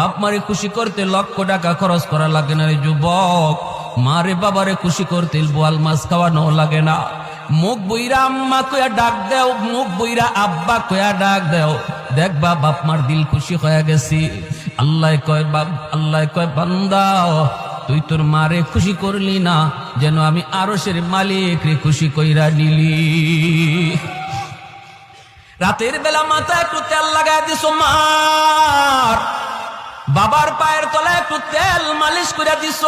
বাপ মারে খুশি করতে লক্ষ টাকা খরচ করা লাগে না রে যুবক। মারে বাবারে খুশি করতে বোয়াল মাছ খাওয়ানো লাগে না। মুখ বইরা আম্মা কয়া ডাক দেও, মুখ বইরা আব্বা কয়া ডাক দেও। দেখবা বাপ মার দিল খুশি হয়ে গেছি। আল্লাহ কয় বাপ, আল্লাহ কয় বান্দা, তুই তোর মারে খুশি করলি না, যেন আমি আরও সের মালিক রে খুশি কইরা নিলি। রাতের বেলা মাথায় একটু তেল লাগাই দিস মার বাবার পায়ের তলায় একটু তেল মালিশ করে দিস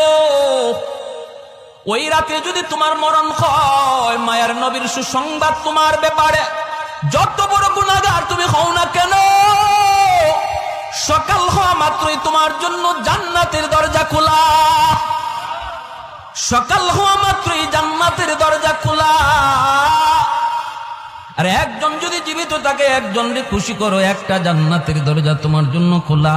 ওই রাতে যদি তোমার মরণ হয়, মায়ের নবীর সুসংবাদ তোমার ব্যাপারে যত বড় গুণাগার তুমি হও না কেন? সকাল হওয়া মাত্রই তোমার জন্য জান্নাতের দরজা খোলা। সকাল হওয়া মাত্রই জান্নাতের দরজা খোলা। আর একজন যদি জীবিত থাকে একজনকে খুশি করো, একটা জান্নাতের দরজা তোমার জন্য খোলা।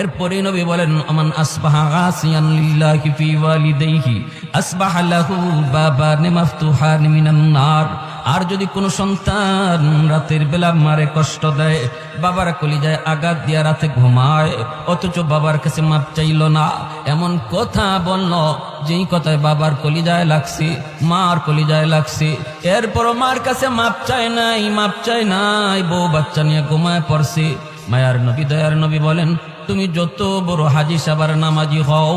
এরপরে নবী বলেন আমান আসবাহা গাসিয়ান লিল্লাহি ফি ওয়ালিদাইহি, আসবাহা লাহু বাবান মাফতুহান মিনান নার। আর যদি কোনো সন্তান রাতের বেলা মারে কষ্ট দেয়, বাবার কলিজায় আঘাত দিয়া রাতে ঘুমায়, অথচ বাবার কাছে মাপ চাইল না, এমন কথা বলল, যেই কথায় বাবার কলিজায় লাগছে, মার কলিজায় লাগছে। এরপর মার কাছে মাপ চায় নাই, মাপ চায় নাই, বউ বাচ্চা নিয়ে ঘুমায় পড়ছে। মায়ার নবী, দয়ার নবী বলেন, তুমি যত বড় হাজি সাবার নামাজি হও,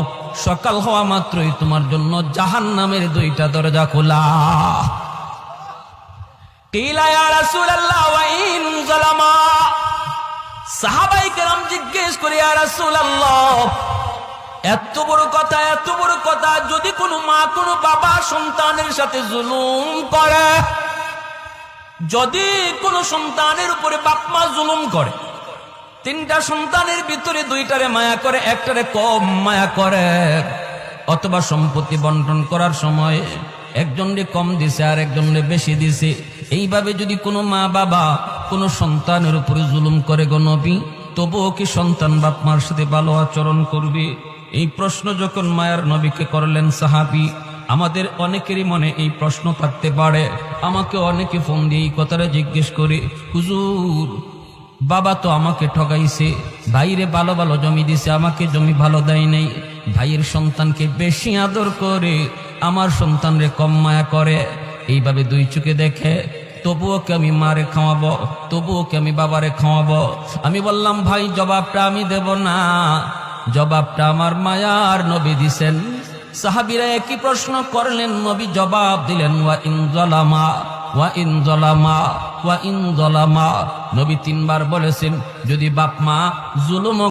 সকাল হওয়া মাত্রই তোমার জন্য জাহান নামের দুইটা দরজা খোলা। যদি কোনো সন্তানের উপরে বাপমা জুলুম করে তিনটা সন্তানের ভিতরে দুইটারে মায়া করে, একটারে কম মায়া করে। অথবা সম্পত্তি বন্টন করার সময় একজনরে কম দিছে আর একজনরে বেশি দিছে। এইভাবে যদি কোনো মা বাবা, কোনো সন্তানের উপরে জুলুম করে গো নবী, তবুও কি সন্তান বাপ মার সাথে ভালো আচরণ করবে? এই প্রশ্ন যখন মায়ার নবীকে করলেন সাহাবি, আমাদের অনেকেরই মনে এই প্রশ্ন থাকতে পারে। আমাকে অনেকে ফোন দিয়ে এই কথাটা জিজ্ঞেস করে, হুজুর বাবা তো আমাকে ঠগাইছে। ভাইরে ভালো ভালো জমি দিছে, আমাকে জমি ভালো দেয় নাই। ভাইয়ের সন্তানকে বেশি আদর করে, আমার সন্তানরে কম মায়া করে। এইভাবে দুই চোখে দেখে, তবুও কি আমি মারে খাওয়াবো? তবুও কি আমি বাবারে খাওয়াবো? আমি বললাম, ভাই, জবাবটা আমি দেব না। জবাবটা আমার মায়ার নবী দিছেন। সাহাবিরা একই প্রশ্ন করলেন, নবী জবাব দিলেন, ওয়া ইন জলামা। ওয়া ইন জলামা ওয়া ইন জলামা। নবী তিনবার বলেছেন যদি বাপ মা জুলুম